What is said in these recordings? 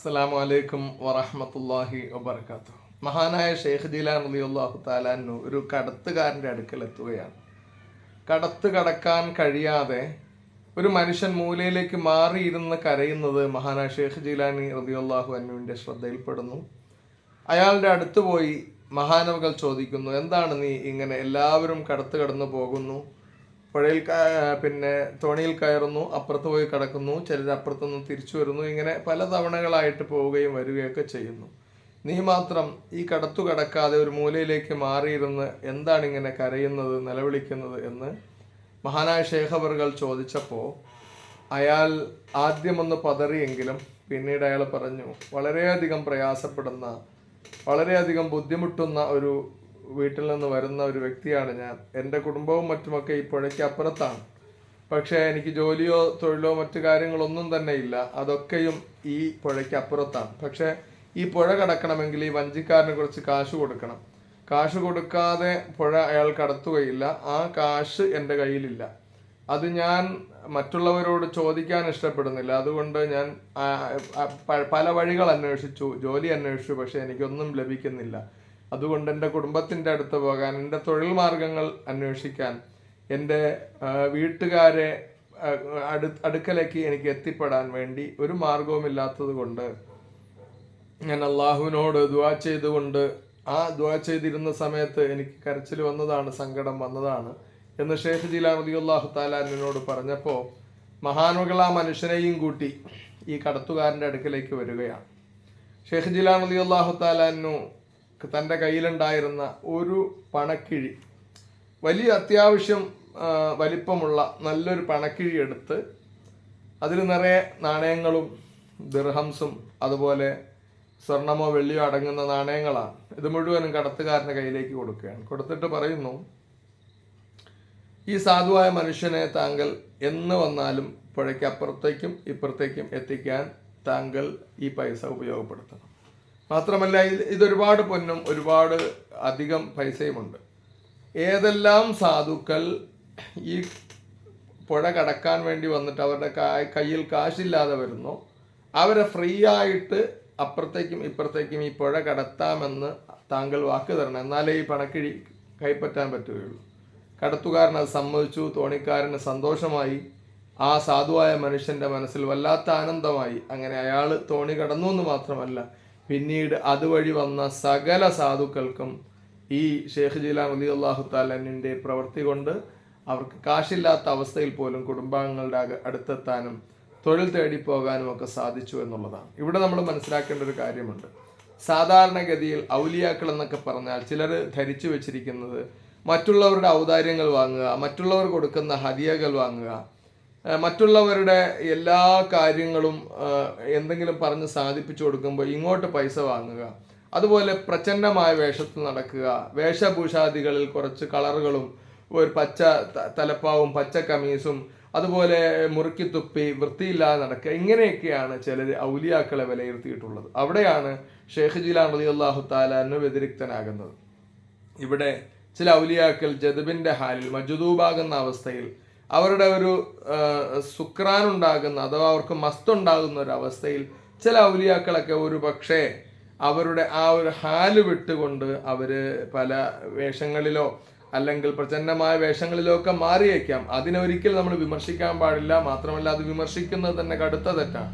അസ്സലാമു അലൈക്കും വറഹമത്തല്ലാഹി വബർക്കാത്തു മഹാനായ ഷെയ്ഖ് ജീലാൻ റളിയല്ലാഹു താലാനു ഒരു കടത്തുകാരന്റെ അടുക്കൽ എത്തുകയാണ്. കടത്ത് കടക്കാൻ കഴിയാതെ ഒരു മനുഷ്യൻ മൂലയിലേക്ക് മാറിയിരുന്ന് കരയുന്നത് മഹാനായ ഷെയ്ഖ് ജീലാനി റളിയല്ലാഹു അന്നുവിന്റെ ശ്രദ്ധയിൽപ്പെടുന്നു. അയാളുടെ അടുത്ത് പോയി മഹാനവകൾ ചോദിക്കുന്നു എന്താണ് നീ ഇങ്ങനെ എല്ലാവരും കടത്ത് കടന്നു പോകുന്നു? പുഴയിൽ പിന്നെ തോണിയിൽ കയറുന്നു അപ്പുറത്ത് പോയി കിടക്കുന്നു ചിലർ അപ്പുറത്തുനിന്ന് തിരിച്ചു വരുന്നു ഇങ്ങനെ പല തവണകളായിട്ട് പോവുകയും വരികയൊക്കെ ചെയ്യുന്നു. നീ മാത്രം ഈ കടത്തു കടക്കാതെ ഒരു മൂലയിലേക്ക് മാറിയിരുന്ന് എന്താണ് ഇങ്ങനെ കരയുന്നത് നിലവിളിക്കുന്നത് എന്ന് മഹാനായ ശേഖബറുകൾ ചോദിച്ചപ്പോൾ അയാൾ ആദ്യമൊന്ന് പതറിയെങ്കിലും പിന്നീട് അയാൾ പറഞ്ഞു വളരെയധികം പ്രയാസപ്പെടുന്ന വളരെയധികം ബുദ്ധിമുട്ടുന്ന ഒരു വീട്ടിൽ നിന്ന് വരുന്ന ഒരു വ്യക്തിയാണ് ഞാൻ. എന്റെ കുടുംബവും മറ്റുമൊക്കെ ഈ പുഴയ്ക്ക് അപ്പുറത്താണ്. പക്ഷേ എനിക്ക് ജോലിയോ തൊഴിലോ മറ്റു കാര്യങ്ങളൊന്നും തന്നെ ഇല്ല. അതൊക്കെയും ഈ പുഴയ്ക്ക് അപ്പുറത്താണ്. പക്ഷേ ഈ പുഴ കടക്കണമെങ്കിൽ ഈ വഞ്ചിക്കാരന് കുറച്ച് കാശ് കൊടുക്കണം. കാശ് കൊടുക്കാതെ പുഴ അയാൾ കടത്തുകയില്ല. ആ കാശ് എന്റെ കയ്യിലില്ല. അത് ഞാൻ മറ്റുള്ളവരോട് ചോദിക്കാൻ ഇഷ്ടപ്പെടുന്നില്ല. അതുകൊണ്ട് ഞാൻ പല വഴികൾ അന്വേഷിച്ചു ജോലി അന്വേഷിച്ചു പക്ഷെ എനിക്കൊന്നും ലഭിക്കുന്നില്ല. അതുകൊണ്ട് എന്റെ കുടുംബത്തിന്റെ അടുത്ത് പോകാൻ എന്റെ തൊഴിൽ മാർഗങ്ങൾ അന്വേഷിക്കാൻ എന്റെ വീട്ടുകാരെ അടു അടുക്കലേക്ക് എനിക്ക് എത്തിപ്പെടാൻ വേണ്ടി ഒരു മാർഗവുമില്ലാത്തത് കൊണ്ട് ഞാൻ അള്ളാഹുവിനോട് ദുവാ ചെയ്തുകൊണ്ട് ആ ദുവാ ചെയ്തിരുന്ന സമയത്ത് എനിക്ക് കരച്ചിൽ വന്നതാണ് സങ്കടം വന്നതാണ് എന്ന് ഷേഖ് ജിലാ റളിയല്ലാഹു താലാനോട് പറഞ്ഞപ്പോൾ മഹാനുകൾ ആ മനുഷ്യനെയും കൂട്ടി ഈ കടത്തുകാരന്റെ അടുക്കലേക്ക് വരികയാണ്. ഷേഖ് ജിലാ റളിയല്ലാഹു താലാനു തന്റെ കയ്യിലുണ്ടായിരുന്ന ഒരു പണക്കിഴി. വലിയ അത്യാവശ്യം വലിപ്പമുള്ള നല്ലൊരു പണക്കിഴി എടുത്ത് അതിൽ നിറയെ നാണയങ്ങളും ദിർഹംസും അതുപോലെ സ്വർണമോ വെള്ളിയോ അടങ്ങുന്ന നാണയങ്ങളാണ്. ഇത് മുഴുവനും കടത്തുകാരന്റെ കയ്യിലേക്ക് കൊടുക്കുകയാണ്. കൊടുത്തിട്ട് പറയുന്നു ഈ സാധുവായ മനുഷ്യനെ താങ്കൾ എന്ന് വന്നാലും പുഴയ്ക്ക് അപ്പുറത്തേക്കും ഇപ്പുറത്തേക്കും എത്തിക്കാൻ താങ്കൾ ഈ പൈസ ഉപയോഗപ്പെടുത്തണം. മാത്രമല്ല ഇത് ഇതൊരുപാട് പൊന്നും ഒരുപാട് അധികം പൈസയുമുണ്ട്. ഏതെല്ലാം സാധുക്കൾ ഈ പുഴ കടക്കാൻ വേണ്ടി വന്നിട്ട് അവരുടെ കയ്യിൽ കാശില്ലാതെ വരുന്നു അവരെ ഫ്രീ ആയിട്ട് അപ്പുറത്തേക്കും ഇപ്പുറത്തേക്കും ഈ പുഴ കടത്താമെന്ന് താങ്കൾ വാക്ക് തരണം. എന്നാലേ ഈ പണക്കിഴി കൈപ്പറ്റാൻ പറ്റുകയുള്ളൂ. കടത്തുകാരൻ അത് സമ്മതിച്ചു തോണിക്കാരന് സന്തോഷമായി ആ സാധുവായ മനുഷ്യന്റെ മനസ്സിൽ വല്ലാത്ത ആനന്ദമായി. അങ്ങനെ അയാൾ തോണി കടന്നു എന്ന് മാത്രമല്ല പിന്നീട് അതുവഴി വന്ന സകല സാധുക്കൾക്കും ഈ ഷെയ്ഖ് ജിലാൻ അലി അള്ളാഹു താലിന്റെ പ്രവൃത്തി കൊണ്ട് അവർക്ക് കാശില്ലാത്ത അവസ്ഥയിൽ പോലും കുടുംബാംഗങ്ങളുടെ അടുത്തെത്താനും തൊഴിൽ തേടി പോകാനും ഒക്കെ സാധിച്ചു എന്നുള്ളതാണ്. ഇവിടെ നമ്മൾ മനസ്സിലാക്കേണ്ട ഒരു കാര്യമുണ്ട്. സാധാരണഗതിയിൽ ഔലിയാക്കൾ എന്നൊക്കെ പറഞ്ഞാൽ ചിലർ ധരിച്ചു വെച്ചിരിക്കുന്നത് മറ്റുള്ളവരുടെ ഔദാര്യങ്ങൾ വാങ്ങുക മറ്റുള്ളവർ കൊടുക്കുന്ന ഹദിയകൾ വാങ്ങുക മറ്റുള്ളവരുടെ എല്ലാ കാര്യങ്ങളും എന്തെങ്കിലും പറഞ്ഞ് സാധിപ്പിച്ചു കൊടുക്കുമ്പോൾ ഇങ്ങോട്ട് പൈസ വാങ്ങുക. അതുപോലെ പ്രചണ്ഡമായ വേഷത്തിൽ നടക്കുക. വേഷഭൂഷാദികളിൽ കുറച്ച് കളറുകളും ഒരു പച്ച തലപ്പാവും പച്ച കമീസും അതുപോലെ മുറുക്കി തുപ്പി വൃത്തിയില്ലാതെ നടക്കുക. ഇങ്ങനെയൊക്കെയാണ് ചിലർ ഔലിയാക്കളെ വിലയിരുത്തിയിട്ടുള്ളത്. അവിടെയാണ് ഷെയ്ഖ് ജിലാൻ അലി അള്ളാഹു താലാന് വ്യതിരിക്തനാകുന്നത്. ഇവിടെ ചില ഔലിയാക്കൾ ജദബിന്റെ ഹാലിൽ മജുദൂബാകുന്ന അവസ്ഥയിൽ അവരുടെ ഒരു സുക്രാൻ ഉണ്ടാകുന്ന അഥവാ അവർക്ക് മസ്തുണ്ടാകുന്ന ഒരു അവസ്ഥയിൽ ചില ഔലിയാക്കളൊക്കെ ഒരു പക്ഷേ അവരുടെ ആ ഒരു ഹാൽ വിട്ടുകൊണ്ട് അവർ പല വേഷങ്ങളിലോ അല്ലെങ്കിൽ പ്രചന്നമായ വേഷങ്ങളിലോ ഒക്കെ മാറിയേക്കാം. അതിനൊരിക്കൽ നമ്മൾ വിമർശിക്കാൻ പാടില്ല. മാത്രമല്ല അത് വിമർശിക്കുന്നത് തന്നെ കടുത്ത തെറ്റാണ്.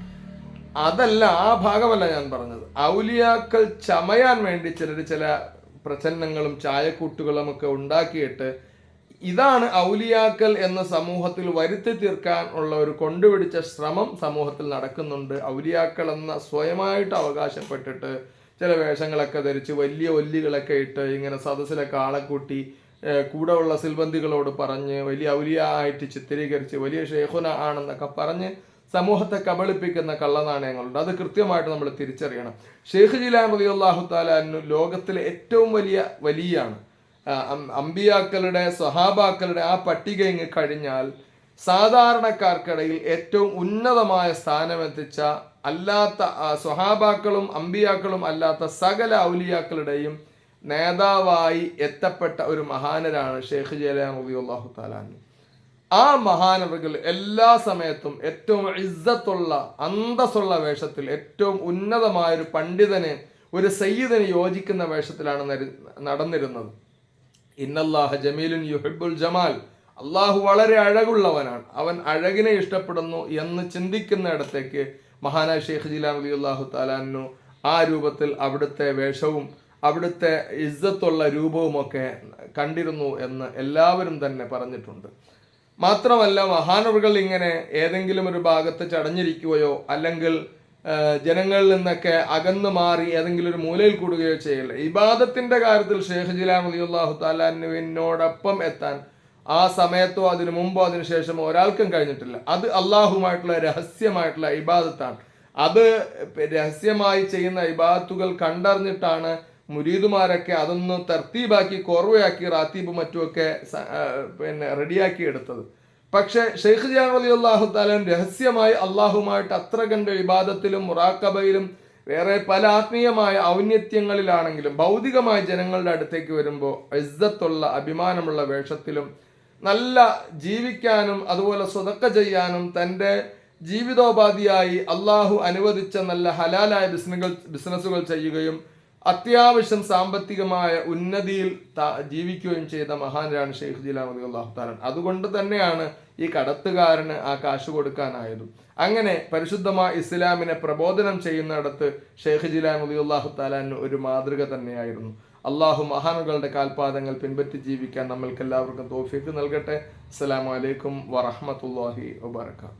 അതല്ല ആ ഭാഗമല്ല ഞാൻ പറഞ്ഞത്. ഔലിയാക്കൾ ചമയാൻ വേണ്ടി ചിലർ ചില പ്രചന്നങ്ങളും ചായക്കൂട്ടുകളും ഒക്കെ ഉണ്ടാക്കിയിട്ട് ഇതാണ് ഔലിയാക്കൽ എന്ന സമൂഹത്തിൽ വരുത്തി തീർക്കാൻ ഉള്ള ഒരു കൊണ്ടുപിടിച്ച ശ്രമം സമൂഹത്തിൽ നടക്കുന്നുണ്ട്. ഔലിയാക്കൾ എന്ന സ്വയമായിട്ട് അവകാശപ്പെട്ടിട്ട് ചില വേഷങ്ങളൊക്കെ ധരിച്ച് വലിയ ഒല്ലികളൊക്കെ ഇട്ട് ഇങ്ങനെ സദസ്സിലൊക്കെ ആളെ കൂട്ടി കൂടെ ഉള്ള സിൽബന്ധികളോട് പറഞ്ഞ് വലിയ ഔലിയ ആയിട്ട് ചിത്രീകരിച്ച് വലിയ ഷേഖുന ആണെന്നൊക്കെ പറഞ്ഞ് സമൂഹത്തെ കബളിപ്പിക്കുന്ന കള്ളനാണയങ്ങളുണ്ട്. അത് കൃത്യമായിട്ട് നമ്മൾ തിരിച്ചറിയണം. ഷെയ്ഖ് ജിലാൻ അള്ളാഹു താലാനു ലോകത്തിലെ ഏറ്റവും വലിയ വലിയാണ്. അമ്പിയാക്കളുടെ സഹാബാക്കളുടെ ആ പട്ടിക ഇങ്ങ് കഴിഞ്ഞാൽ സാധാരണക്കാർക്കിടയിൽ ഏറ്റവും ഉന്നതമായ സ്ഥാനമെത്തിച്ച അല്ലാത്ത സ്വഹാബാക്കളും അമ്പിയാക്കളും അല്ലാത്ത സകല ഔലിയാക്കളുടെയും നേതാവായി എത്തപ്പെട്ട ഒരു മഹാനരാണ് ഷെയ്ഖ് ജലാൻ അള്ളാഹു താലാനു ആ മഹാനവകൾ എല്ലാ സമയത്തും ഏറ്റവും ഇസ്സത്തുള്ള അന്തസ്സുള്ള വേഷത്തിൽ ഏറ്റവും ഉന്നതമായ ഒരു പണ്ഡിതന് ഒരു സയ്യിദിനെ യോജിക്കുന്ന വേഷത്തിലാണ് നടന്നിരുന്നത്. ജമീലുൻ യുഹിബുൽ ജമാൽ. അള്ളാഹു വളരെ അഴകുള്ളവനാണ്. അവൻ അഴകിനെ ഇഷ്ടപ്പെടുന്നു എന്ന് ചിന്തിക്കുന്ന ഇടത്തേക്ക് മഹാനായ ഷെയ്ഖ് ജിലാൻ അലി അള്ളാഹു താലാനു ആ രൂപത്തിൽ അവിടുത്തെ വേഷവും അവിടുത്തെ ഇസ്സത്തുള്ള രൂപവുമൊക്കെ കണ്ടിരുന്നു എന്ന് എല്ലാവരും തന്നെ പറഞ്ഞിട്ടുണ്ട്. മാത്രമല്ല മഹാനവറുകൾ ഇങ്ങനെ ഏതെങ്കിലും ഒരു ഭാഗത്ത് ചടഞ്ഞിരിക്കുകയോ അല്ലെങ്കിൽ ജനങ്ങളിൽ നിന്നൊക്കെ അകന്നു മാറി ഏതെങ്കിലും ഒരു മൂലയിൽ കൂടുകയോ ചെയ്യില്ല. ഇബാദത്തിന്റെ കാര്യത്തിൽ ഷേഖ് ജിലാൻ അലി അള്ളാഹു താലാനുവിനോടൊപ്പം എത്താൻ ആ സമയത്തോ അതിനു മുമ്പോ അതിനു ശേഷമോ ഒരാൾക്കും കഴിഞ്ഞിട്ടില്ല. അത് അള്ളാഹുമായിട്ടുള്ള രഹസ്യമായിട്ടുള്ള ഇബാദത്താണ്. അത് രഹസ്യമായി ചെയ്യുന്ന ഇബാദത്തുകൾ കണ്ടറിഞ്ഞിട്ടാണ് മുരീദുമാരൊക്കെ അതൊന്ന് തർത്തീബാക്കി കോർവയാക്കി റാത്തീബ് മറ്റുമൊക്കെ പിന്നെ റെഡിയാക്കി എടുത്തത്. പക്ഷെ ഷെയ്ഖ് ജാൻ അലി അള്ളാഹു താലൻ രഹസ്യമായി അള്ളാഹുമായിട്ട് അത്ര കണ്ട വിവാദത്തിലും മുറാക്കബയിലും വേറെ പല ആത്മീയമായ ഔന്നത്യങ്ങളിലാണെങ്കിലും ഭൗതികമായ ജനങ്ങളുടെ അടുത്തേക്ക് വരുമ്പോൾ ഇസ്സത്തുള്ള അഭിമാനമുള്ള വേഷത്തിലും നല്ല ജീവിക്കാനും അതുപോലെ സ്വതക്ക ചെയ്യാനും തന്റെ ജീവിതോപാധിയായി അള്ളാഹു അനുവദിച്ച നല്ല ഹലാലായ ബിസിനകൾ ബിസിനസ്സുകൾ ചെയ്യുകയും അത്യാവശ്യം സാമ്പത്തികമായ ഉന്നതിയിൽ ജീവിക്കുകയും ചെയ്ത മഹാനാണ് ഷെയ്ഖ് ജിലാമതി അള്ളാഹു താലൻ അതുകൊണ്ട് തന്നെയാണ് ഈ കടത്തുകാരന് ആ കാശ് കൊടുക്കാനായതും. അങ്ങനെ പരിശുദ്ധമായ ഇസ്ലാമിനെ പ്രബോധനം ചെയ്യുന്നിടത്ത് ഷെയ്ഖ് ജിലാമതി അള്ളാഹു താലാന് ഒരു മാതൃക തന്നെയായിരുന്നു. അള്ളാഹു മഹാനുകളുടെ കാൽപാദങ്ങൾ പിൻപറ്റി ജീവിക്കാൻ നമ്മൾക്ക് എല്ലാവർക്കും തോഫിക്ക് നൽകട്ടെ. അസ്സലാമു അലൈക്കും വറഹ്മത്തുള്ളാഹി വബറകാതുഹു.